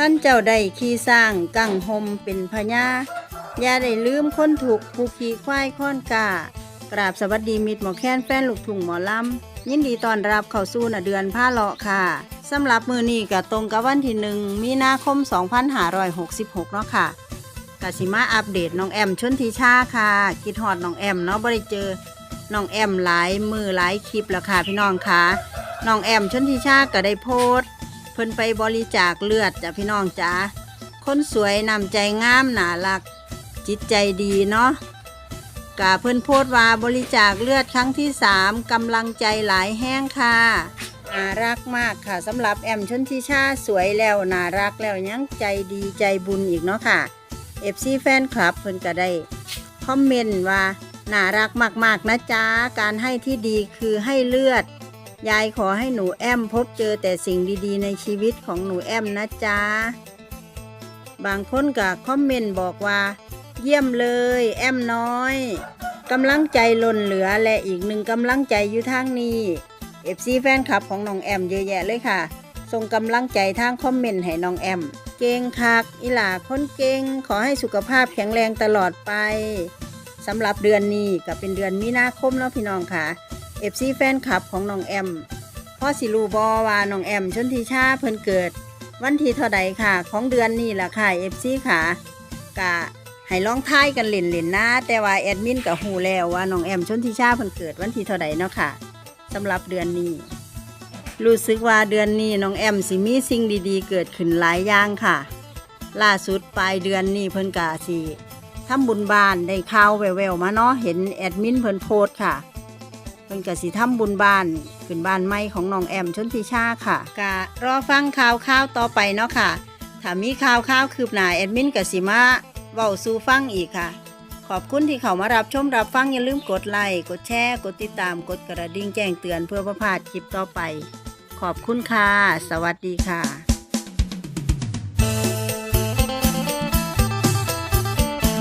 ขั้นเจ้าได้ขี่สร้างกังหมเป็นพญาอย่าได้ลืมคนถูกผู้ขี่ควายค้อนกากราบสวัสดีมิตรหมอแค้นแฟนลูกทุ่งหมอลำยินดีต้อนรับเข้าสู่นะเดือนผ้าเลาะค่ะสำหรับมือนี้ก็ตรงกับวันที่หนึ่งมีนาคม 2566 เนาะค่ะกสิมาอัปเดตน้องแอมชนทิชาค่ะคิดฮอดน้องแอมเนาะบ่ได้เจอน้องแอมหลายมือหลายคลิปแล้วค่ะพี่น้องค่ะน้องแอมชนทิชาก็ได้โพสต์ พิ่นไปบริจาคเลือดจ้ะพี่น้องจ๋าคนสวยนำใจงามหนารัก จิตใจดีเนาะกาเพิ่นโพสว่าบริจาคเลือดครั้งที่สามกำลังใจหลายแห้งค่ะน่ารักมากค่ะสำหรับแอมชนทิชาสวยแล้วน่ารักแล้วยังใจดีใจบุญอีกเนาะค่ะเอฟซีแฟนคลับเพิ่นก็ได้คอมเมนต์ว่าน่ารักมากๆนะจ๊ะการให้ที่ดีคือให้เลือด ยายขอให้หนูแอมพบเจอแต่สิ่งดีๆ ในชีวิตของหนูแอมนะจ๊ะ บางคนก็คอมเมนต์บอกว่า เยี่ยมเลย แอมน้อยกำลังใจล้นเหลือและอีกหนึ่งกำลังใจอยู่ทางนี้เอฟซีแฟนคลับของน้องแอมเยอะแยะเลยค่ะส่งกำลังใจทางคอมเมนต์ให้น้องแอม เก่งคักอีหลาคนเก่งขอให้สุขภาพแข็งแรงตลอดไปสำหรับเดือนนี้ก็เป็นเดือนมีนาคมแล้วพี่น้องค่ะ เอฟซีแฟนคลับของน้องแอมพ่อสิรูบอว่าน้องแอมชนทิชาเพิ่นเกิด วันที่เท่าใดค่ะ ของเดือนนี้ล่ะค่ะเอฟซีค่ะกะให้ลองทายกันเล่นๆนนะแต่ว่าแอดมินก็ฮู้แล้วว่าน้องแอมชนทิชาเพิ่นเกิดวันที่เท่าใดเนาะค่ะสำหรับเดือนนี้ รู้สึกว่าเดือนนี้น้องแอมสิมีสิ่งดีๆ เกิดขึ้นหลายอย่างค่ะ ล่าสุดปลายเดือนนี้เพิ่นกะสิทำบุญบ้านได้ข่าวแววๆมาเนาะเห็นแอดมินเพิ่นโพสต์ค่ะ เพิ่นก็สิทำบุญบ้านขึ้นบ้านใหม่ของน้องแอมชนทิชาค่ะกะรอฟังข่าวข่าวต่อไปเนาะค่ะถ้ามีข่าวข่าวคืบหน้าแอดมินก็สิมาเว้าสู่ฟังอีกค่ะ ขอบคุณที่เข้ามารับชมรับฟังอย่าลืมกดไลค์กดแชร์กดติดตามกดกระดิ่งแจ้งเตือนเพื่อประพลาดคลิปต่อไป ขอบคุณค่ะ สวัสดีค่ะ